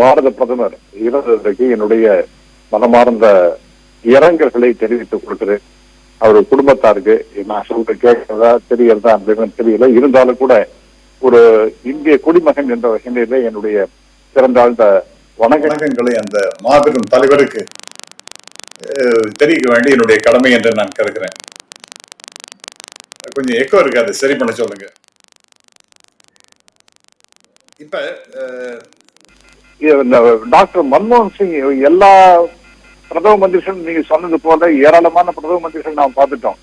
பாரத பிரதமர் இறந்ததற்கு என்னுடைய மனமார்ந்த இரங்கல்களை தெரிவித்துக் கொள்கிறேன். அவர் குடும்பத்தாருக்கு நான் சொல்ற கேட்கிறதா தெரியறதா அப்படின்னு தெரியல. இருந்தாலும் கூட ஒரு இந்திய குடிமகன் என்ற வகையிலே என்னுடைய சிறந்தாழ்ந்த வணக்கங்களை அந்த மாபெரும் தலைவருக்கு அஹ், தெரிவிக்க வேண்டிய என்னுடைய கடமை என்று நான் கருக்கிறேன் கொஞ்சம் எக்கோ இருக்காது அதை சரி பண்ண சொல்லுங்க. இப்ப டாக்டர் மன்மோகன் சிங் எல்லா பிரதம மந்திரிகள் நீங்க சொன்னது போல ஏராளமான பிரதம மந்திரிகள் நாம் பார்த்துட்டோம்.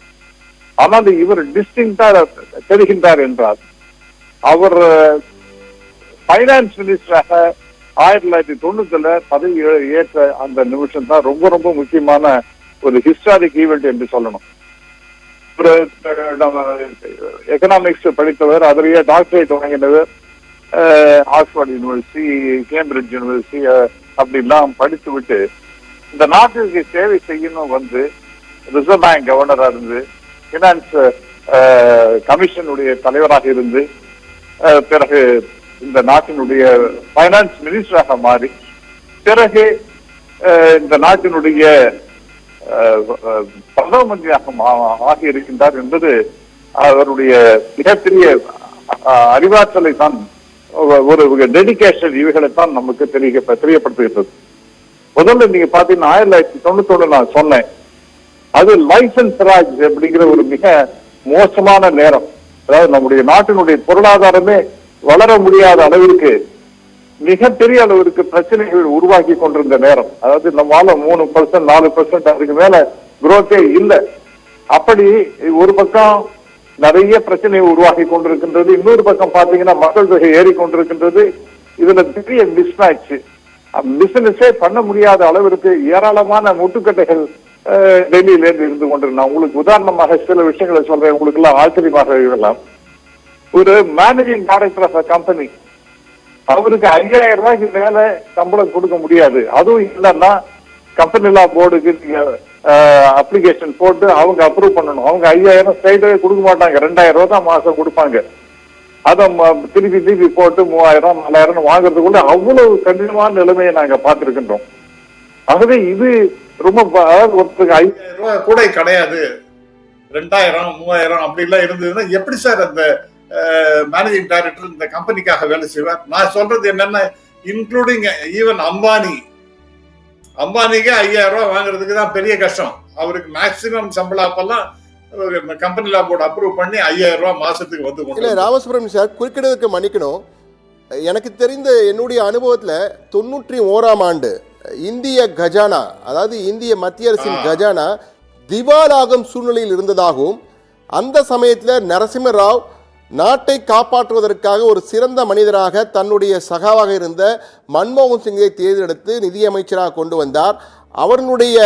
ஆனால் இவர் டிஸ்டிங்டா தெரிகின்றார் என்றார் அவர் பைனான்ஸ் மினிஸ்டராக ஆயிரத்தி தொள்ளாயிரத்தி தொண்ணூத்துல பதவி ஏற்ற அந்த நிமிஷம் தான் ரொம்ப ரொம்ப முக்கியமான ஒரு ஹிஸ்டாரிக் ஈவெண்ட் என்று சொல்லணும். எக்கனாமிக்ஸ் படித்தவர் அதிலேயே டாக்டரேட் வாங்கினவர் ஆக்ஸ்போர்ட் யூனிவர்சிட்டி கேம்பிரிட்ஜ் யூனிவர்சிட்டி அப்படிலாம் படித்து விட்டு இந்த நாட்டிற்கு சேவை செய்யணும் வந்து ரிசர்வ் பேங்க் கவர்னரா இருந்து பினான்ஸ் கமிஷனுடைய தலைவராக இருந்து பிறகு இந்த நாட்டினுடைய பைனான்ஸ் மினிஸ்டராக மாறி பிறகு இந்த நாட்டினுடைய பிரதம மந்திரியாக ஆகி இருக்கின்றார் என்பது அவருடைய மிகப்பெரிய அறிவாற்றலை தான் ஒரு டெடிகேஷன் இவைகளை தான் நமக்கு தெரிய தெரியப்படுத்துகிறது முதல்ல நீங்க பாத்தீங்கன்னா ஆயிரத்தி தொள்ளாயிரத்தி தொண்ணூத்தொன்னு நான் சொன்னேன். அது லைசன்ஸ் ராஜ் அப்படிங்கிற ஒரு மிக மோசமான நேரம். அதாவது நம்முடைய நாட்டினுடைய பொருளாதாரமே வளர முடியாத அளவிற்கு மிகப்பெரிய அளவிற்கு பிரச்சனைகள் உருவாக்கி கொண்டிருந்த நேரம். அதாவது நம்மால மூணு பர்சன்ட் நாலு பர்சன்ட் அதுக்கு மேல குரோத்தே இல்லை. அப்படி ஒரு பக்கம் நிறைய பிரச்சனை உருவாகி கொண்டிருக்கின்றது. இன்னொரு பக்கம் பாத்தீங்கன்னா மக்கள் தொகை ஏறி கொண்டிருக்கின்றது. இதுல பெரிய மிஸ்மேட்ச் பிசினஸே பண்ண முடியாத அளவிற்கு ஏராளமான முட்டுக்கட்டைகள் டெல்லியில இருந்து இருந்து கொண்டிருந்தேன் உங்களுக்கு உதாரணமாக சில விஷயங்களை சொல்றேன். உங்களுக்கு எல்லாம் ஆச்சரியமாக இருக்கலாம். ஒரு managing director of a company அவருக்கு ஐயாயிரம் ரூபாய்க்கு மேல சம்பளம் கொடுக்க முடியாது. அதுவும் இல்லைன்னா கம்பெனி லா போர்டுக்கு நீங்க அப்ளிகேஷன் போட்டு அவங்க அப்ரூவ் பண்ணணும். அவங்க ஐயாயிரம் ஸ்ட்ரைட்டாவே கொடுக்க மாட்டாங்க. ரெண்டாயிரம் ரூபா தான் மாசம் கொடுப்பாங்க. அதை ம- திருப்பி திருப்பி போட்டு மூவாயிரம் நாலாயிரம் வாங்குறதுக்குள்ள அவ்வளவு கடினமான நிலைமையை நாங்க பார்த்துருக்கின்றோம். ஆகவே இது ரொம்ப ஒருத்தருக்கு ஐயாயிரம் ரூபாய் கூட கிடையாது. ரெண்டாயிரம் மூவாயிரம் அப்படி எல்லாம் இருந்ததுன்னா எப்படி சார் அந்த மேனேஜிங் டைரக்டர் இந்த கம்பெனிக்காக வேலை செய்வார்? நான் சொல்றது என்னன்னா இன்க்ளூடிங் ஈவன் அம்பானி அம்பானிக்கு ஐயாயிரம் ரூபாய் வாங்குறதுக்கு தான் பெரிய கஷ்டம் அவருக்கு மேக்சிமம் சம்பளம் அப்பெல்லாம் கம்பெனி லா போர்டு அப்ரூவ் பண்ணி ஐயாயிரம் ரூபாய் மாசத்துக்கு வந்து இல்லை. ராமசுப்ரமணியம் சார் குறுக்கிடுவதற்கு மன்னிக்கணும் எனக்கு தெரிந்த என்னுடைய அனுபவத்தில் தொண்ணூற்றி ஓராம் ஆண்டு இந்திய கஜானா அதாவது இந்திய மத்திய அரசின். கஜானா திவாலாகும் சூழ்நிலையில் இருந்ததாகவும் அந்த சமயத்தில் நரசிம்ம ராவ் நாட்டை காப்பாற்றுவதற்காக ஒரு சிறந்த மனிதராக தன்னுடைய சகாவாக இருந்த மன்மோகன் சிங்கை தேர்ந்தெடுத்து நிதியமைச்சராக கொண்டு வந்தார். அவர்களுடைய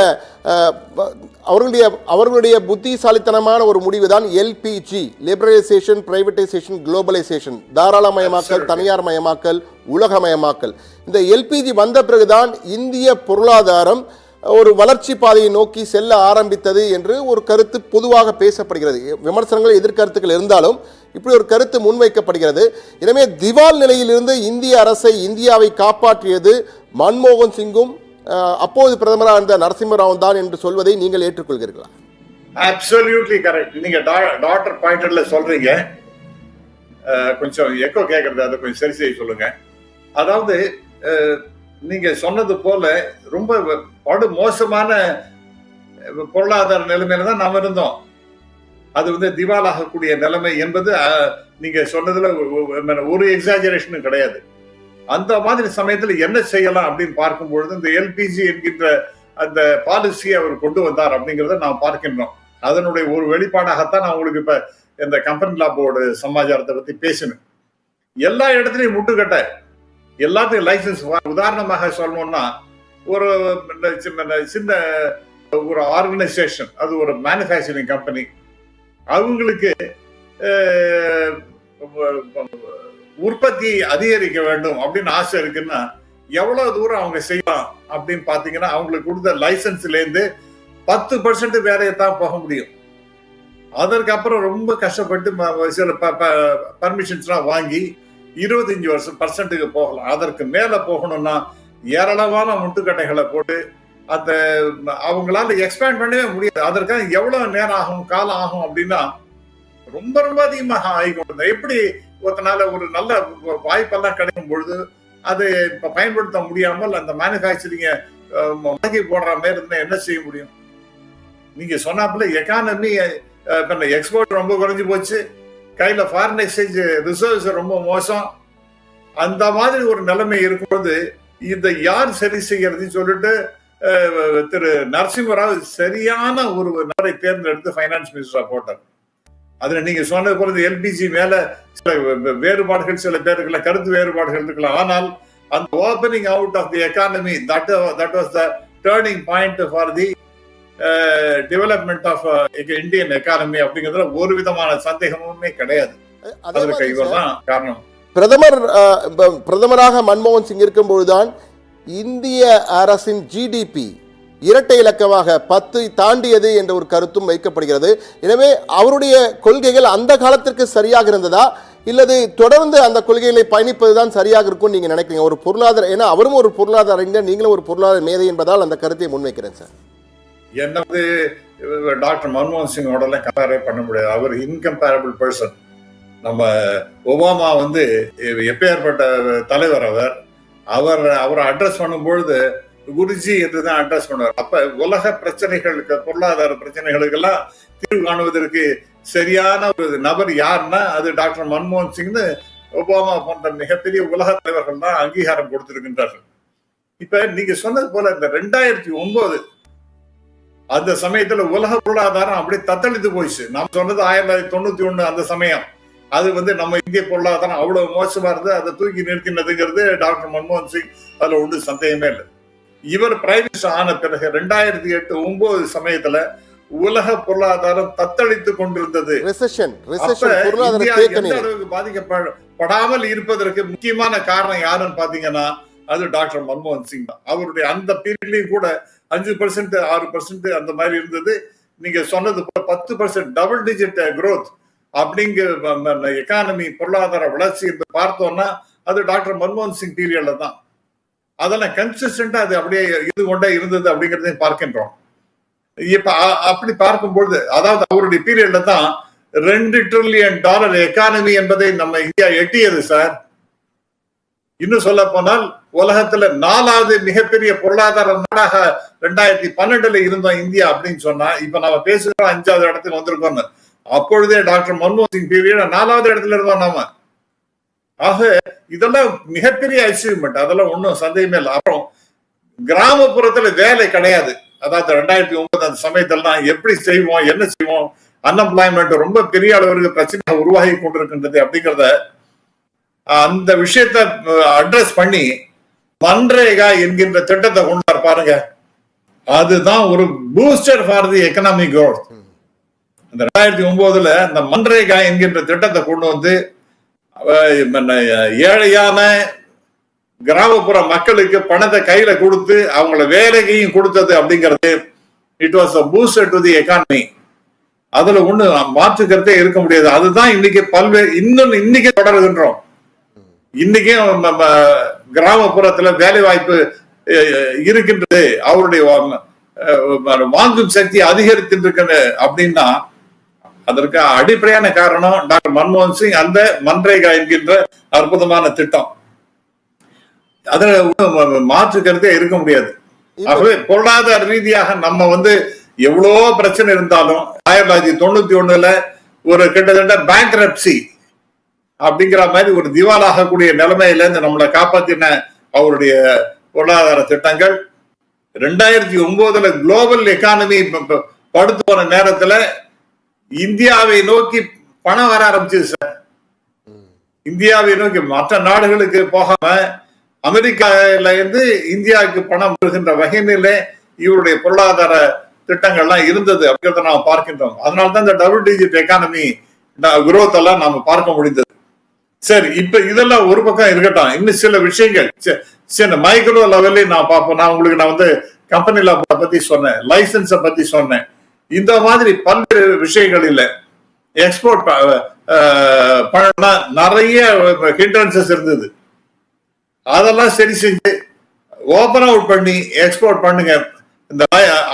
அவர்களுடைய அவர்களுடைய புத்திசாலித்தனமான ஒரு முடிவு தான் எல்பிஜி லிபரலைசேஷன் பிரைவேட்டைசேஷன் குளோபலைசேஷன் தாராளமயமாக்கல். தனியார் மயமாக்கல் உலகமயமாக்கல். இந்த எல்பிஜி வந்த பிறகுதான் இந்திய பொருளாதாரம் ஒரு வளர்ச்சி பாதையை நோக்கி செல்ல ஆரம்பித்தது என்று ஒரு கருத்து பொதுவாக பேசப்படுகிறது. விமர்சனங்கள் எதிர்கருத்துக்கள் இருந்தாலும் இப்படி ஒரு கருத்து முன்வைக்கப்படுகிறது. எனவே திவால் நிலையிலிருந்து இந்திய அரசை இந்தியாவை காப்பாற்றியது மன்மோகன் சிங்கும் அப்போது பிரதமராக இருந்த நரசிம்மராவும் தான் என்று சொல்வதை நீங்கள் ஏற்றுக்கொள்கிறீர்களா? அப்சல்யூட்லி கரெக்ட் நீங்க டாக்டர் பாயிண்டர்ல சொல்றீங்க. கொஞ்சம் எக்கோ கேட்கறது அதை கொஞ்சம் சரி செய்ய சொல்லுங்க. அதாவது நீங்க சொன்னது போல ரொம்ப படு மோசமான பொருளாதார நிலைமையில தான் நாம் இருந்தோம். அது வந்து திவாலாகக்கூடிய நிலைமை என்பது நீங்க சொன்னதுல ஒரு எக்ஸாஜரேஷனும் கிடையாது. அந்த மாதிரி சமயத்துல என்ன செய்யலாம் அப்படின்னு பார்க்கும் பொழுது இந்த எல்பிஜி என்கின்ற அந்த பாலிசியை அவர் கொண்டு வந்தார் அப்படிங்கிறத நாம் பார்க்கின்றோம். அதனுடைய ஒரு வெளிப்பாடாகத்தான் நான் உங்களுக்கு இப்ப இந்த கம்பெனி லா போர்டு சமாச்சாரத்தை பத்தி பேசினேன். எல்லா இடத்துலையும் முட்டுக்கட்டை. எல்லாத்துக்கும் லைசன்ஸ் உதாரணமாக சொல்லணும்னா ஒரு சின்ன சின்ன ஒரு ஆர்கனைசேஷன் அது ஒரு மேனுஃபேக்சரிங் கம்பெனி அவங்களுக்கு உற்பத்தி அதிகரிக்க வேண்டும் அப்படின்னு ஆசை இருக்குன்னா எவ்வளவு தூரம் அவங்க செய்யலாம் அப்படின்னு பாத்தீங்கன்னா அவங்களுக்கு கொடுத்த லைசன்ஸ்லேருந்து பத்து பர்சன்ட் வேலையத்தான் போக முடியும். அதற்கப்புறம் ரொம்ப கஷ்டப்பட்டு சில பர்மிஷன்ஸ்லாம் வாங்கி இருபத்தஞ்சு வருஷம் பர்சன்ட்டுக்கு போகலாம். அதற்கு மேல போகணும்னா ஏராளமான முட்டுக்கட்டைகளை போட்டு அந்த அவங்களால எக்ஸ்பேண்ட் பண்ணவே முடியாது. அதற்காக எவ்வளவு நேரம் ஆகும் காலம் ஆகும் அப்படின்னா ரொம்ப ரொம்ப அதிகமாக ஆகிக்கொண்டு எப்படி ஒருத்தனால ஒரு நல்ல வாய்ப்பெல்லாம் கிடைக்கும் பொழுது அது இப்போ பயன்படுத்த முடியாமல் அந்த மேனுஃபேக்சரிங்கை முடக்கி போடுற மாதிரி இருந்தால் என்ன செய்ய முடியும்? நீங்க சொன்னாப்புல எக்கானமி எக்ஸ்போர்ட் ரொம்ப குறைஞ்சு போச்சு. கையில் ஃபாரின் எக்ஸ்சேஞ்ச் ரிசர்வ்ஸ் ரொம்ப மோசம். அந்த மாதிரி ஒரு நிலைமை இருக்கும்போது இந்த யார் சரி செய்யறதுன்னு சொல்லிட்டு திரு நரசிம்மராவ் சரியான ஒரு நபரை தேர்ந்தெடுத்து ஃபைனான்ஸ் மினிஸ்டரா போட்டார். அதில் நீங்கள் சொன்னது போல எல்பிஜி மேலே சில வேறுபாடுகள் சில பேருக்குள்ள கருத்து வேறுபாடுகள் இருக்கலாம். ஆனால் அந்த opening out of the economy that that was the turning point for the development of Indian economy அப்படிங்கிறதுல ஒரு விதமான சந்தேகமுமே கிடையாது. அதே அதற்கு இவர் தான் காரணம். பிரதமர் பிரதமராக மன்மோகன் சிங் இருக்கும்பொழுதுதான் இந்திய அரசின் ஜிடிபி இரட்டை இலக்கமாக பத்தை தாண்டியது என்ற ஒரு கருத்தும் வைக்கப்படுகிறது. எனவே அவருடைய கொள்கைகள் அந்த காலத்திற்கு சரியாக இருந்ததா? இல்லது தொடர்ந்து அந்த கொள்கைகளை பயணிப்பதுதான் சரியாக இருக்கும் நீங்க நினைக்கிறீங்க? ஒரு பொருளாதார ஏன்னா அவரும் ஒரு பொருளாதார அறிஞர் நீங்களும் ஒரு பொருளாதார மேதை என்பதால் அந்த கருத்தை முன்வைக்கிறேன் சார். என்னது டாக்டர் மன்மோகன் சிங்கோடலாம் கம்பேரே பண்ண முடியாது. அவர் இன்கம்பேரபிள் பர்சன் நம்ம ஒபாமா வந்து எப்பேற்பட்ட தலைவர் அவர். அவர் அவரை அட்ரஸ் பண்ணும்பொழுது குருஜி என்று தான் அட்ரஸ் பண்ணுவார். அப்ப உலக பிரச்சனைகளுக்கு பொருளாதார பிரச்சனைகளுக்கெல்லாம் தீர்வு காணுவதற்கு சரியான ஒரு நபர் யாருன்னா அது டாக்டர் மன்மோகன் சிங்னு ஒபாமா போன்ற மிகப்பெரிய உலக தலைவர்கள் தான் அங்கீகாரம் கொடுத்திருக்கின்றார்கள். இப்ப நீங்க சொன்னது போல இந்த ரெண்டாயிரத்தி ஒன்பது அந்த சமயத்துல உலக பொருளாதாரம் அப்படியே தத்தளித்து போயிடுச்சு நாம் சொன்னது ஆயிரத்தி தொள்ளாயிரத்தி தொண்ணூத்தி ஒண்ணு அந்த சமயம். அது வந்து நம்ம இந்திய பொருளாதாரம் அவ்வளவு மோசமா இருந்து அதை தூக்கி நிறுத்தினதுங்கிறது டாக்டர் மன்மோகன் சிங் அதுல ஒன்று சந்தேகமே இல்லை. இவர் பிரைம் மினிஸ்டர் ஆன பிறகு ரெண்டாயிரத்தி எட்டு ஒன்பது சமயத்துல உலக பொருளாதாரம் தத்தளித்து கொண்டிருந்தது. அளவுக்கு பாதிக்கப்படாமல் இருப்பதற்கு முக்கியமான காரணம் யாருன்னு பாத்தீங்கன்னா அது டாக்டர் மன்மோகன் சிங் தான். அவருடைய அந்த பீரியட்லயும் கூட அஞ்சு பர்சன்ட் ஆறு பர்சன்ட் அந்த மாதிரி இருந்தது. நீங்க சொன்னது போல பத்து பர்சன்ட் டபுள் டிஜிட் growth அப்படிங்கிற எக்கானமி பொருளாதார வளர்ச்சி என்று பார்த்தோம்னா அது டாக்டர் மன்மோகன் சிங் பீரியட்ல தான். அதெல்லாம் கன்சிஸ்டண்டா அது அப்படியே இது கொண்டே இருந்தது அப்படிங்கறதையும் பார்க்கின்றோம். இப்ப அப்படி பார்க்கும்பொழுது அதாவது அவருடைய பீரியட்ல தான் ரெண்டு ட்ரில்லியன் டாலர் எக்கானமி என்பதை நம்ம இந்தியா எட்டியது சார் இன்னும் சொல்ல போனால் உலகத்துல நாலாவது மிகப்பெரிய பொருளாதார நாடாக ரெண்டாயிரத்தி பன்னெண்டுல இருந்தோம் இந்தியா அப்படின்னு சொன்னா இப்ப நம்ம பேசுகிறோம் அஞ்சாவது இடத்துல வந்திருக்கோம்னு. அப்பொழுதே டாக்டர் மன்மோகன் சிங் பீரியட் நாலாவது இடத்துல இருந்தோம் நாம. ஆக இதெல்லாம் மிகப்பெரிய அச்சீவ்மெண்ட் அதெல்லாம் ஒன்றும் சந்தேகமே இல்லை. அப்புறம் கிராமப்புறத்துல வேலை கிடையாது. அதாவது ரெண்டாயிரத்தி ஒன்பது அந்த சமயத்தெல்லாம் எப்படி செய்வோம் என்ன செய்வோம் அன்எம்ப்ளாய்மெண்ட் ரொம்ப பெரிய அளவிற்கு பிரச்சனை உருவாகி கொண்டிருக்கின்றது அப்படிங்கிறத அந்த விஷயத்த அட்ரஸ் பண்ணி மன்ரேகா என்கின்ற திட்டத்தை கொண்டார் பாருங்க. அதுதான் ஒரு booster for the economic growth இந்த ரெண்டாயிரத்தி ஒன்பதுல இந்த மன்ரேகா என்கின்ற திட்டத்தை கொண்டு வந்து ஏழையான கிராமப்புற மக்களுக்கு பணத்தை கையில கொடுத்து அவங்கள வேலைக்கையும் கொடுத்தது அப்படிங்கிறது it was a booster to the economy அதுல ஒண்ணு மாற்றுக்கிறதே இருக்க முடியாது. அதுதான் இன்னைக்கு பல்வேறு இன்னும் இன்னைக்கு தொடர்கின்றோம். இன்னைக்கும் நம்ம கிராமப்புறத்துல வேலை வாய்ப்பு இருக்கின்றது. அவருடைய வாங்கும் சக்தி அதிகரித்திருக்கிறது அப்படின்னா அதற்கு அடிப்படையான காரணம் டாக்டர் மன்மோகன் சிங் அந்த மன்ரேகா என்கின்ற அற்புதமான திட்டம். அதுல ஒண்ணும் மாற்று கருத்தே இருக்க முடியாது. ஆகவே பொருளாதார ரீதியாக நம்ம வந்து எவ்வளோ பிரச்சனை இருந்தாலும் ஆயிரத்தி தொள்ளாயிரத்தி தொண்ணூத்தி ஒண்ணுல ஒரு கிட்டத்தட்ட பேங்க் அப்படிங்கிற மாதிரி ஒரு திவாலாகக்கூடிய நிலைமையில இருந்து நம்மளை காப்பாத்தின அவருடைய பொருளாதார திட்டங்கள். ரெண்டாயிரத்தி ஒன்பதுல குளோபல் எக்கானமி படுத்து போன நேரத்துல இந்தியாவை நோக்கி பணம் வர ஆரம்பிச்சது சார். இந்தியாவை நோக்கி மற்ற நாடுகளுக்கு போகாம அமெரிக்கால இருந்து இந்தியாவுக்கு பணம் வருகின்ற வகையிலே இவருடைய பொருளாதார திட்டங்கள்லாம் இருந்தது அப்படிங்கிறத நாம் பார்க்கின்றோம். அதனால்தான் இந்த டபுள் டிஜிட் எக்கானமி குரோத் எல்லாம் நாம பார்க்க முடிந்தது. சரி இப்ப இதெல்லாம் ஒரு பக்கம் இருக்கட்டும். இன்னும் சில விஷயங்கள். சில மைக்ரோ லெவல்லே நான் பார்ப்போம் நான் உங்களுக்கு நான் வந்து கம்பெனி லா பத்தி சொன்னேன். லைசன்ஸ பத்தி சொன்னேன். இந்த மாதிரி பல்வேறு விஷயங்கள் இல்லை. எக்ஸ்போர்ட் பண்ணா நிறைய ஹிண்ட்ரன்சஸ் இருந்தது. அதெல்லாம் சரி செஞ்சு ஓபன் அவுட் பண்ணி எக்ஸ்போர்ட் பண்ணுங்க. இந்த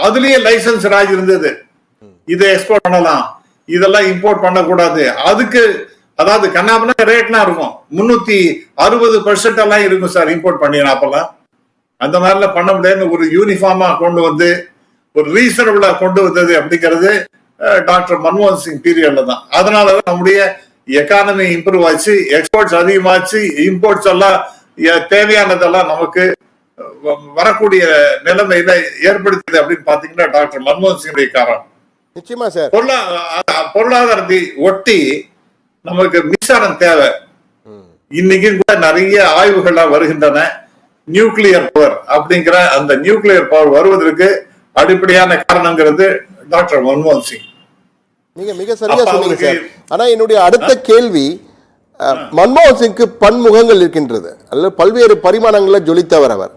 அதுலயே லைசன்ஸ் ராஜ் இருந்தது. இதை எக்ஸ்போர்ட் பண்ணலாம். இதெல்லாம் இம்போர்ட் பண்ணக்கூடாது. அதுக்கு அதாவது கண்ணாபனா ரேட்லாம் இருக்கும். முன்னூத்தி அறுபது பர்சன்ட் எல்லாம் இருக்கும் சார் இம்போர்ட் பண்ணினா அப்பெல்லாம். அந்த மாதிரிலாம் பண்ண முடியாதுன்னு ஒரு யூனிஃபார்மா கொண்டு வந்து ஒரு ரீசனபிளா கொண்டு வந்தது அப்படிங்கிறது டாக்டர் மன்மோகன் சிங் பீரியட்ல தான். அதனாலதான் நம்முடைய எக்கானமி இம்ப்ரூவ் ஆச்சு எக்ஸ்போர்ட்ஸ் அதிகமாச்சு இம்போர்ட்ஸ் எல்லாம் தேவையானதெல்லாம் நமக்கு வரக்கூடிய நிலைமையில ஏற்படுத்தியது அப்படின்னு பாத்தீங்கன்னா டாக்டர் மன்மோகன் சிங்குடைய காரணம். நிச்சயமா சார். பொருளாதாரத்தை ஒட்டி நமக்கு மின்சாரம் தேவை. இன்னைக்கு கூட நிறைய ஆய்வுகள்லாம் வருகின்றன. நியூக்ளியர் பவர் அப்படிங்கிற அந்த நியூக்ளியர் பவர் வருவதற்கு அடிப்படையான காரணங்கிறது டாக்டர் மன்மோகன் சிங். நீங்க மிக சரியா சொன்னீங்க சார். ஆனா என்னுடைய அடுத்த கேள்வி மன்மோகன் சிங்க்கு பன்முகங்கள் இருக்கின்றது. அல்லது பல்வேறு பரிமாணங்களில் ஜொலித்தவர் அவர்.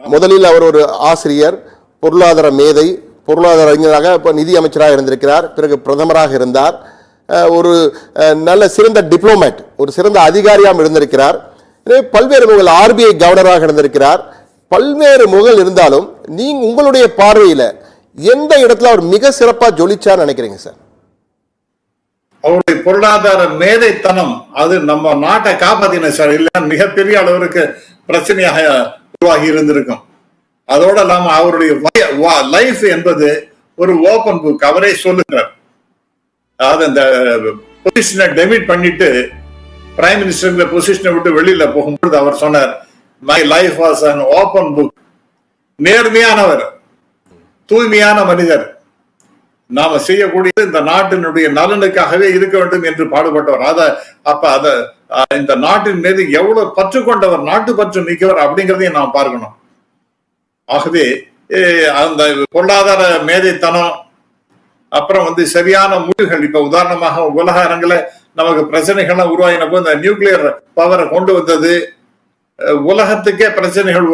முதலில் அவர் ஒரு ஆசிரியர் பொருளாதார மேதை பொருளாதார அறிஞராக இப்போ நிதி அமைச்சராக இருந்திருக்கிறார். பிறகு பிரதமராக இருந்தார். ஒரு நல்ல சிறந்த டிப்ளோமேட் ஒரு சிறந்த அதிகாரியாக இருந்திருக்கிறார். எனவே பல்வேறு முகல் ஆர்பிஐ கவர்னராக இருந்திருக்கிறார். பல்வேறு முகல் இருந்தாலும் நீங்க உங்களுடைய பார்வையில எந்த இடத்துல அவர் மிக சிறப்பா ஜொலிச்சார் நினைக்கிறீங்க சார்? அவருடைய பொருளாதார மேதைத்தனம் அது நம்ம நாட்டை காப்பாத்தின சார். இல்ல மிகப்பெரிய அளவிற்கு பிரச்சனையாக உருவாகி இருந்திருக்கும். அதோட இல்லாம அவருடைய லைஃப் என்பது ஒரு ஓபன் புக் அவரே சொல்லுகிறார். அதாவது அந்த பொசிஷனை டெமிட் பண்ணிட்டு பிரைம் மினிஸ்டர் பொசிஷனை விட்டு வெளியில போகும்போது அவர் சொன்னார் my life was an open book நேர்மையானவர் தூய்மையான மனிதர். நாம செய்யக்கூடியது இந்த நாட்டினுடைய நலனுக்காகவே இருக்க வேண்டும் என்று பாடுபட்டவர். அத அப்ப அத இந்த நாட்டின் மீது எவ்வளவு பற்று கொண்டவர் நாட்டு பற்று மிக்கவர் அப்படிங்கிறதையும் நாம் பார்க்கணும். ஆகவே அந்த பொருளாதார மேதைத்தனம் அப்புறம் வந்து சரியான முடிவுகள் இப்ப உதாரணமாக உலக அரங்கில நமக்கு பிரச்சனைகள்லாம் உருவாகின போது இந்த நியூக்ளியர் பவரை கொண்டு வந்தது. உலகத்துக்கே பிரச்சனைகள்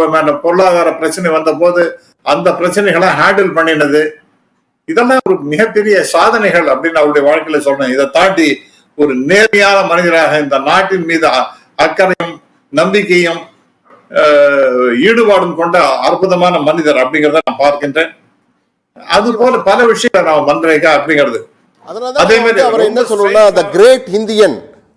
பொருளாதார பிரச்சனை வந்த போது அந்த பிரச்சனைகளை ஹேண்டில் பண்ணினது. இதெல்லாம் ஒரு மிகப்பெரிய சாதனைகள் அப்படின்னு அவருடைய வாழ்க்கையில சொன்னேன் இதை தாண்டி ஒரு நேர்மையான மனிதராக இந்த நாட்டின் மீது அக்கறையும் நம்பிக்கையும் ஈடுபாடும் கொண்ட அற்புதமான மனிதர் அப்படிங்கிறத நான் பார்க்கின்றேன். அது போல பல விஷயங்களை நான் மன்ரேகா அப்படிங்கிறது. அதே மாதிரி அவர் என்ன சொல்லணும்னா the great Indian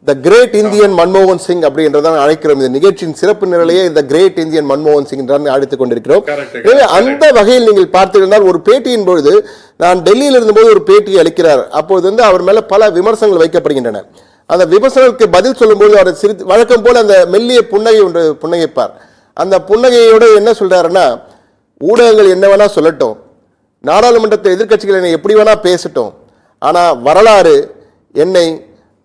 the great Indian மன்மோகன் சிங் அப்படின்றதான் அழைக்கிறோம். இந்த நிகழ்ச்சியின் சிறப்பு நிலையே இந்த கிரேட் இந்தியன் மன்மோகன் சிங் அழைத்துக் கொண்டிருக்கிறோம். எனவே அந்த வகையில் நீங்கள் பார்த்தீர்கள் ஒரு பேட்டியின் பொழுது நான் டெல்லியில் இருந்தபோது ஒரு பேட்டி அளிக்கிறார். அப்போது வந்து அவர் மேல பல விமர்சனங்கள் வைக்கப்படுகின்றன. அந்த விமர்சனங்களுக்கு பதில் சொல்லும்போது அவர் சிரித்து வழக்கம் போல அந்த மெல்லிய புன்னகை ஒன்று புன்னகைப்பார். அந்த புன்னகையோட என்ன சொல்றாருன்னா ஊடகங்கள் என்ன வேணா சொல்லட்டும். நாடாளுமன்றத்தில் எதிர்கட்சிகள் என்னை எப்படி வேணால் பேசட்டும். ஆனால் வரலாறு என்னை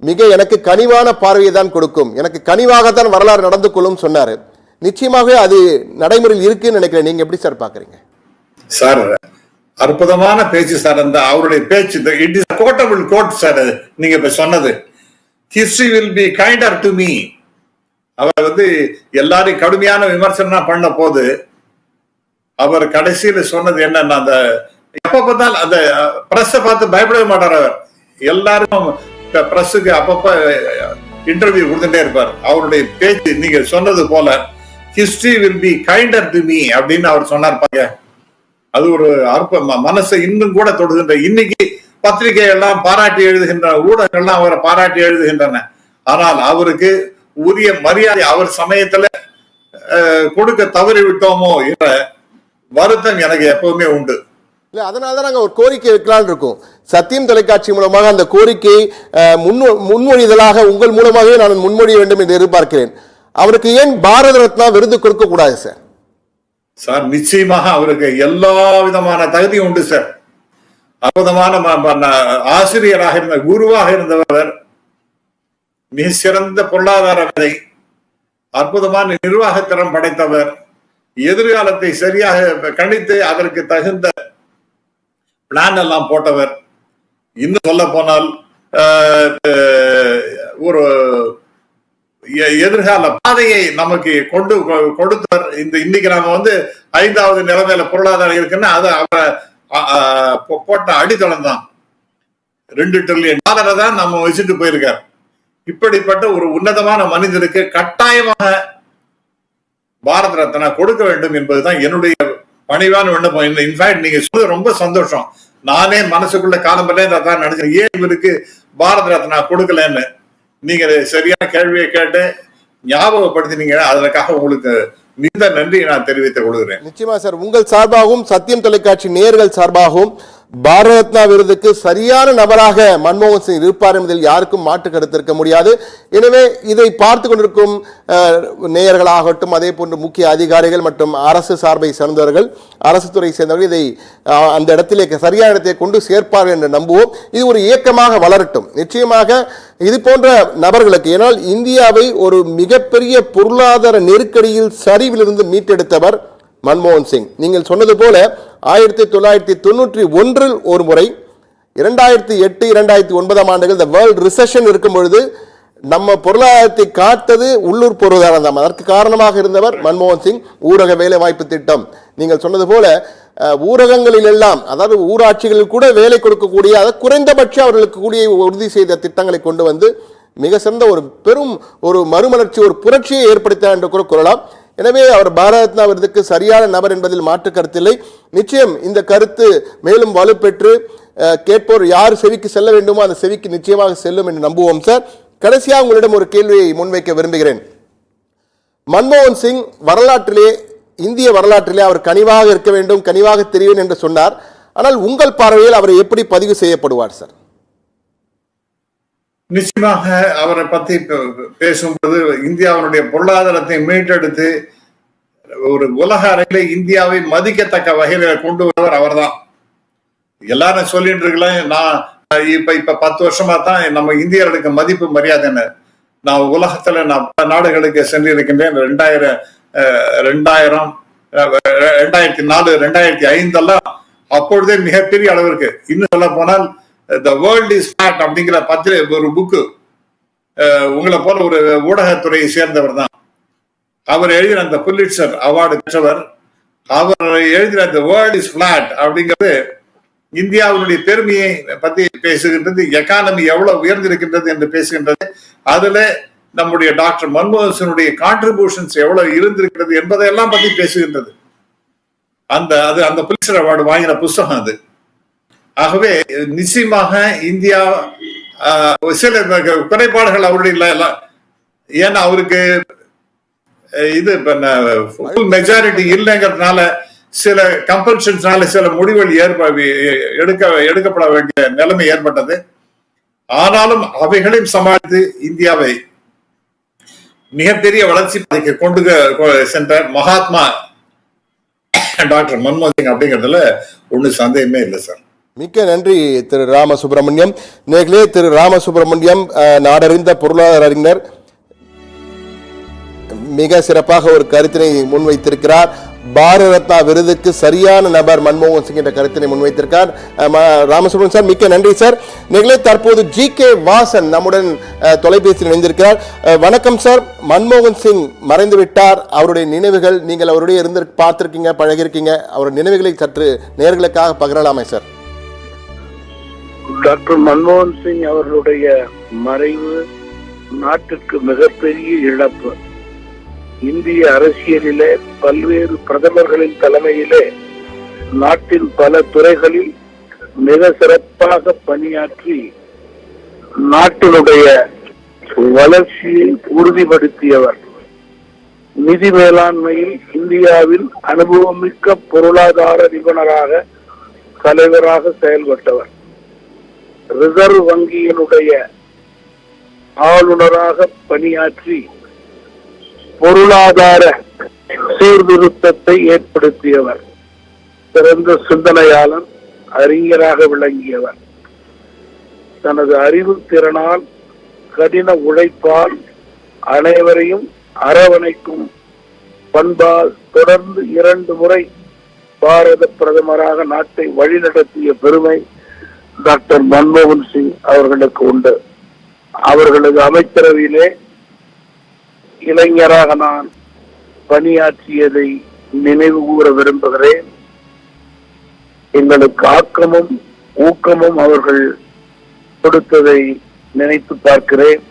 மிக எனக்கு கனிவான பார்வையை தான் கொடுக்கும். எனக்கு கனிவாகத்தான் வரலாறு நடந்து கொள்ளும் சொன்னார். நிச்சயமாகவே அது நடைமுறையில் இருக்குன்னு நினைக்கிறேன். நீங்கள் எப்படி சார் பார்க்குறீங்க? சார் அற்புதமான பேச்சு சார் அந்த அவருடைய பேச்சு. It is quotable quote sir அது நீங்க இப்ப சொன்னது. History will be kinder to me அவர் வந்து எல்லாரையும் கடுமையான விமர்சனம் பண்ண போது அவர் கடைசியில சொன்னது என்னன்னா அந்த எப்ப பார்த்தாலும் அந்த பிரஸ்ஸை பார்த்து பயப்படவே மாட்டார் அவர். எல்லாரும் பிரஸுக்கு அப்பப்ப இன்டர்வியூ கொடுத்துட்டே இருப்பார். அவருடைய பேச்சு நீங்க சொன்னது போல history will be kinder to me அப்படின்னு அவர் சொன்னார் பாங்க அது ஒரு அற்ப ம- மனசை இன்னும் கூட தொடுகின்ற இன்னைக்கு பத்திரிகை எல்லாம் பாராட்டி எழுதுகின்ற ஊடகங்கள்லாம் அவரை பாராட்டி எழுதுகின்றன. ஆனால் அவருக்கு உரிய மரியாதை அவர் சமயத்துல கொடுக்க தவறி விட்டோமோ என்ற வருத்தம் எனக்கு எப்பவுமே உண்டு. இல்ல அதனால தான் நாங்க ஒரு கோரிக்கை வைக்கலாம்னு இருக்கோம். சத்தியம் தொலைக்காட்சி மூலமாக அந்த கோரிக்கை முன்மொ- முன்மொழிதலாக உங்கள் மூலமாகவே நான் முன்மொழிய வேண்டும் என்று எதிர்பார்க்கிறேன். அவருக்கு ஏன் பாரத ரத்னா விருது கொடுக்க கூடாது சார்? சார் நிச்சயமாக அவருக்கு எல்லா விதமான தகுதியும் உண்டு சார். அற்புதமான ஆசிரியராக இருந்த குருவாக இருந்தவர் மிக சிறந்த பொருளாதார விதை அற்புதமான நிர்வாகத்திறன் படைத்தவர் எதிர்காலத்தை சரியாக கணித்து அதற்கு தகுந்த பிளான் எல்லாம் போட்டவர். இன்னும் சொல்ல போனால் ஒரு எ- எதிர்கால பாதையை நமக்கு கொண்டு கொ- கொடுத்தவர். இந்த இன்னைக்கு நாம வந்து ஐந்தாவது நிலைமையில பொருளாதாரம் இருக்குன்னா அது அவரை போட்ட அடித்தளம் தான். ரெண்டு ட்ரில்லியன் டாலரை தான் நம்ம வச்சுட்டு போயிருக்கார். இப்படிப்பட்ட ஒரு உன்னதமான மனிதனுக்கு கட்டாயமாக பாரத ரத்னா கொடுக்க வேண்டும் என்பதுதான் என்னுடைய பணிவான விண்ணப்பம். இன்ஃபேக்ட் நீங்க சொல்றது ரொம்ப சந்தோஷம். நானே மனசுக்குள்ள காலம்பரே தான் நினைச்சேன் ஏன் இவருக்கு பாரத ரத்னா கொடுக்கலன்னு நீங்க சரியான கேள்வியை கேட்டு ஞாபகப்படுத்தினீங்க அதற்காக உங்களுக்கு மிகுந்த நன்றி நான் தெரிவித்துக் கொள்கிறேன். நிச்சயமா சார். உங்கள் சார்பாகவும் சத்தியம் தொலைக்காட்சி நேர்கள் சார்பாகவும் பாரத ரத்னா விருதுக்கு சரியான நபராக மன்மோகன் சிங் இருப்பார் என்பதில் யாருக்கும் மாற்று கருத்து இருக்க முடியாது. எனவே இதை பார்த்து கொண்டிருக்கும் நேயர்களாகட்டும் அதே போன்று முக்கிய அதிகாரிகள் மற்றும் அரசு சார்பை சேர்ந்தவர்கள் அரசு துறை சேர்ந்தவர்கள் இதை அந்த இடத்திலே சரியான இடத்தை கொண்டு சேர்ப்பார்கள் என்று நம்புவோம். இது ஒரு இயக்கமாக வளரட்டும். நிச்சயமாக இது போன்ற நபர்களுக்கு ஏனால் இந்தியாவை ஒரு மிகப்பெரிய பொருளாதார நெருக்கடியில் சரிவிலிருந்து மீட்டெடுத்தவர் மன்மோகன் சிங். நீங்கள் சொன்னது போல ஆயிரத்தி தொள்ளாயிரத்தி தொண்ணூற்றி ஒன்றில் ஒரு முறை இரண்டாயிரத்தி எட்டு இரண்டாயிரத்தி ஒன்பதாம் ஆண்டுகள் இந்த வேர்ல்ட் ரிசெஷன் இருக்கும் பொழுது நம்ம பொருளாதாரத்தை காத்தது உள்ளூர் பொருளாதாரம் தான். அதற்கு காரணமாக இருந்தவர் மன்மோகன் சிங் ஊரக வேலைவாய்ப்பு திட்டம். நீங்கள் சொன்னது போல ஊரகங்களில் எல்லாம் அதாவது ஊராட்சிகளில் கூட வேலை கொடுக்கக்கூடிய அதாவது குறைந்தபட்சம் அவர்களுக்கு கூடிய உறுதி செய்த திட்டங்களை கொண்டு வந்து மிக சிறந்த ஒரு பெரும் ஒரு மறுமலர்ச்சி ஒரு புரட்சியை ஏற்படுத்தினார் என்று கூட கூறலாம். எனவே அவர் பாரதத்னா விருதுக்கு சரியான நபர் என்பதில் மாற்று கருத்தில்லை. நிச்சயம் இந்த கருத்து மேலும் வலுப்பெற்று கேட்போர் யார் செவிக்கு செல்ல வேண்டுமோ அந்த செவிக்கு நிச்சயமாக செல்லும் என்று நம்புவோம் சார். கடைசியாக உங்களிடம் ஒரு கேள்வியை முன்வைக்க விரும்புகிறேன். மன்மோகன் சிங் வரலாற்றிலே இந்திய வரலாற்றிலே அவர் கனிவாக இருக்க வேண்டும் கனிவாக தெரிவேன் என்று சொன்னார். ஆனால் உங்கள் பார்வையில் அவர் எப்படி பதிவு செய்யப்படுவார் சார்? நிச்சயமாக அவரை பத்தி பே- பேசும்போது இந்தியாவினுடைய பொருளாதாரத்தை மீட்டெடுத்து ஒரு உலக அரங்கில இந்தியாவை மதிக்கத்தக்க வகையில கொண்டு வருவர் அவர்தான். எல்லாரும் சொல்லிட்டு இருக்கலாம் நான் இப்ப இப்ப பத்து வருஷமா தான் நம்ம இந்தியர்களுக்கு மதிப்பு மரியாதைன்னு. நான் உலகத்துல நான் பல நாடுகளுக்கு சென்றிருக்கின்றேன். ரெண்டாயிரம் ரெண்டாயிரம் ரெண்டாயிரத்தி நாலு ரெண்டாயிரத்தி ஐந்தெல்லாம் அப்பொழுதே மிகப்பெரிய அளவிற்கு. இன்னும் சொல்ல போனால் த வேர்ல்ட் இஸ் ஃபேட் அப்படிங்கிற பத்திர ஒரு புக்கு உங்களை போல ஒரு ஊடகத்துறையை சேர்ந்தவர் தான். அவர் எழுதின அந்த புல்லிட்சர் அவார்டு பெற்றவர். அவர் எழுதின அந்த வேர்ல்ட் இஸ் ஃபிளாட் அப்படிங்கிறது இந்தியாவினுடைய பெருமையை பத்தி பேசுகின்றது எக்கானமி எவ்வளவு உயர்ந்திருக்கின்றது என்று பேசுகின்றது. அதுல நம்முடைய டாக்டர் மன்மோகன் சிங்குடைய கான்ட்ரிபியூஷன்ஸ் எவ்வளவு இருந்திருக்கிறது என்பதையெல்லாம் பத்தி பேசுகின்றது. அந்த அது அந்த புலிசர் அவார்டு வாங்கின புஸ்தகம் அது. ஆகவே நிச்சயமாக இந்தியா சில குறைபாடுகள் அவருடைய இல்லை. ஏன்னா அவருக்கு இது ஃபுல் மெஜாரிட்டி இல்லைங்கிறதுனால சில கம்பல்ஷன்ஸ்னால சில முடிவுகள் ஏற்ப எடுக்க எடுக்கப்பட வேண்டிய நிலைமை ஏற்பட்டது. ஆனாலும் அவைகளையும் சமாளித்து இந்தியாவை மிகப்பெரிய வளர்ச்சி பாதைக்கு கொண்டு சென்ற மகாத்மா டாக்டர் மன்மோகன் சிங் அப்படிங்கிறதுல ஒன்றும் சந்தேகமே இல்லை சார். மிக்க நன்றி திரு ராமசுப்ரமணியம். நேர்களே திரு ராமசுப்ரமணியம் நாடறிந்த பொருளாதார அறிஞர் மிக சிறப்பாக ஒரு கருத்தினை முன்வைத்திருக்கிறார். பாரத ரத்னா விருதுக்கு சரியான நபர் மன்மோகன் சிங் என்ற கருத்தினை முன்வைத்திருக்கார். ராமசுப்ரமணியம் சார் மிக்க நன்றி சார். நேர்களே தற்போது ஜி கே வாசன் நம்முடன் தொலைபேசியில் இணைந்திருக்கிறார். வணக்கம் சார். மன்மோகன் சிங் மறைந்து விட்டார். அவருடைய நினைவுகள் நீங்கள் அவருடைய இருந்து பார்த்துருக்கீங்க பழகியிருக்கீங்க. அவருடைய நினைவுகளை சற்று நேர்களுக்காக பகிரலாமே சார். டாக்டர் மன்மோகன் சிங் அவர்களுடைய மறைவு நாட்டுக்கு மிகப்பெரிய இழப்பு. இந்திய அரசியலிலே பல்வேறு பிரதமர்களின் தலைமையிலே நாட்டின் பல துறைகளில் மிக சிறப்பாக பணியாற்றி நாட்டினுடைய வளர்ச்சியை உறுதிப்படுத்தியவர். நிதி மேலாண்மையில் இந்தியாவில் அனுபவமிக்க பொருளாதார நிபுணராக தலைவராக செயல்பட்டவர். ரிசர்வ் வங்கியினுடைய ஆளுநராக பணியாற்றி பொருளாதார சீர்திருத்தத்தை ஏற்படுத்தியவர். சிறந்த சிந்தனையாளர் அறிஞராக விளங்கியவர். தனது அறிவு திறனால் கடின உழைப்பால் அனைவரையும் அரவணைக்கும் பண்பால் தொடர்ந்து இரண்டு முறை பாரத பிரதமராக நாட்டை வழிநடத்திய பெருமை டாக்டர் மன்மோகன் சிங் அவர்களுக்கு உண்டு. அவர்களது அமைச்சரவையிலே இளைஞராக நான் பணியாற்றியதை நினைவு கூற விரும்புகிறேன். எங்களுக்கு ஆக்கமும் ஊக்கமும் அவர்கள் கொடுத்ததை நினைத்து பார்க்கிறேன்.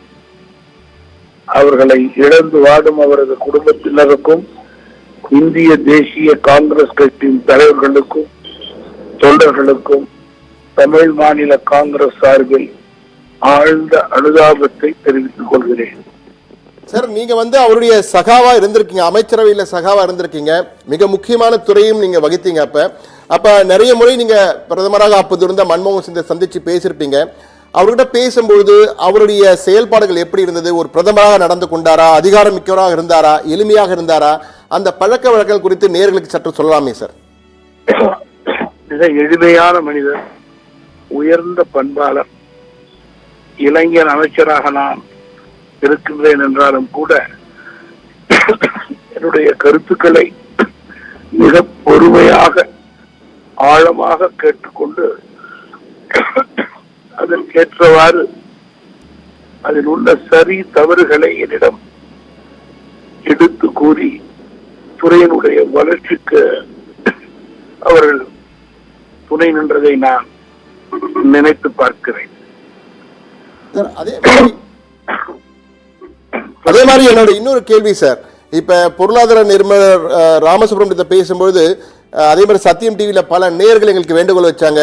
அவர்களை இழந்து வாடும் அவரது குடும்பத்தினருக்கும் இந்திய தேசிய காங்கிரஸ் கட்சியின் தலைவர்களுக்கும் தொண்டர்களுக்கும் தமிழ் மாநில காங்கிரஸ் சார்பில் ஆழ்ந்த அனுதாபத்தை தெரிவித்துக் கொள்கிறேன். சார் நீங்க வந்து அவருடைய சகாவா இருந்திருக்கீங்க அமைச்சரவையில சகாவா இருந்திருக்கீங்க. மிக முக்கியமான துறையும் நீங்க வகித்தீங்க அப்ப. அப்ப நிறைய முறை நீங்க பிரதமராக அப்போது இருந்த மன்மோகன் சிங்கை சந்திச்சு பேசியிருப்பீங்க. அவர்கிட்ட பேசும்பொழுது அவருடைய செயல்பாடுகள் எப்படி இருந்தது? ஒரு பிரதமராக நடந்து கொண்டாரா? அதிகாரம் மிக்கவராக இருந்தாரா? எளிமையாக இருந்தாரா? அந்த பழக்க வழக்கங்கள் குறித்து நேர்களுக்கு சற்று சொல்லலாமே சார். மிக எளிமையான மனிதர். உயர்ந்த பண்பாளர் இளைஞர் அமைச்சராக நான் இருக்கின்றேன் என்றாலும் கூட என்னுடைய கருத்துக்களை மிக பொறுமையாக ஆழமாக கேட்டுக்கொண்டு அதற்கேற்றவாறு அதில் உள்ள சரி தவறுகளை என்னிடம் எடுத்து கூறி துறையினுடைய வளர்ச்சிக்கு அவர்கள் துணை நின்றதை நான் நினைத்து பார்க்கிறேன். அதே மாதிரி அதே மாதிரி என்னோட இன்னொரு கேள்வி சார். இப்ப பொருளாதார நிர்மலர் ராமசுப்ரமணியத்தை பேசும்பொழுது அஹ், அதே மாதிரி சத்தியம் டிவியில பல நேயர்கள் எங்களுக்கு வேண்டுகோள் வச்சாங்க.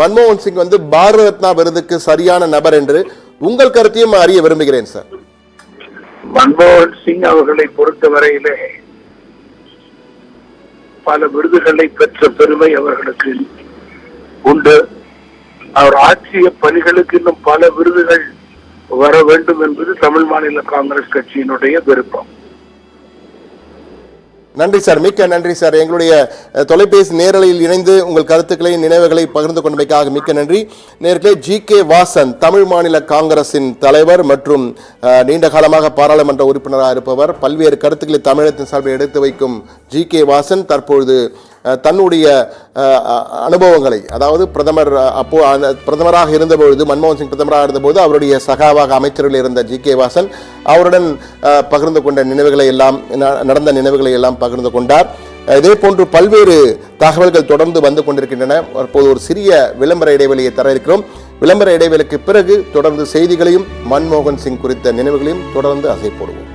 மன்மோகன் சிங் வந்து பாரத ரத்னா விருதுக்கு சரியான நபர் என்று உங்கள் கருத்தையும் அறிய விரும்புகிறேன் சார். மன்மோகன் சிங் அவர்களை பொறுத்தவரையிலே பல விருதுகளை பெற்ற பெருமை அவர்களுக்கு உண்டு. அவர் ஆற்றிய பணிகளுக்கு இன்னும் பல விருதுகள் வர வேண்டும் என்பது தமிழ் மாநில காங்கிரஸ் கட்சியினுடைய விருப்பம். நன்றி சார் மிக்க நன்றி சார். எங்களுடைய தொலைபேசி நேரலையில் இணைந்து உங்கள் கருத்துக்களை நினைவுகளை பகிர்ந்து கொண்டமைக்காக மிக்க நன்றி. நேர்களே ஜி கே வாசன் தமிழ் மாநில காங்கிரசின் தலைவர் மற்றும் நீண்ட காலமாக பாராளுமன்ற உறுப்பினராக இருப்பவர். பல்வேறு கருத்துக்களை தமிழகத்தின் சார்பில் எடுத்து வைக்கும் ஜி கே வாசன் தற்பொழுது தன்னுடைய அனுபவங்களை அதாவது பிரதமர் அப்போ அந்த பிரதமராக இருந்தபொழுது மன்மோகன் சிங் பிரதமராக இருந்தபோது அவருடைய சகாவாக அமைச்சர்கள் இருந்த ஜி. கே. வாசன் அவருடன் பகிர்ந்து கொண்ட நினைவுகளை எல்லாம் ந- நடந்த நினைவுகளை எல்லாம் பகிர்ந்து கொண்டார். இதே போன்று பல்வேறு தகவல்கள் தொடர்ந்து வந்து கொண்டிருக்கின்றன. அப்போது ஒரு சிறிய விளம்பர இடைவெளியை தர இருக்கிறோம். விளம்பர இடைவெளிக்கு பிறகு தொடர்ந்து செய்திகளையும் மன்மோகன் சிங் குறித்த நினைவுகளையும் தொடர்ந்து அசைப்போடுவோம்.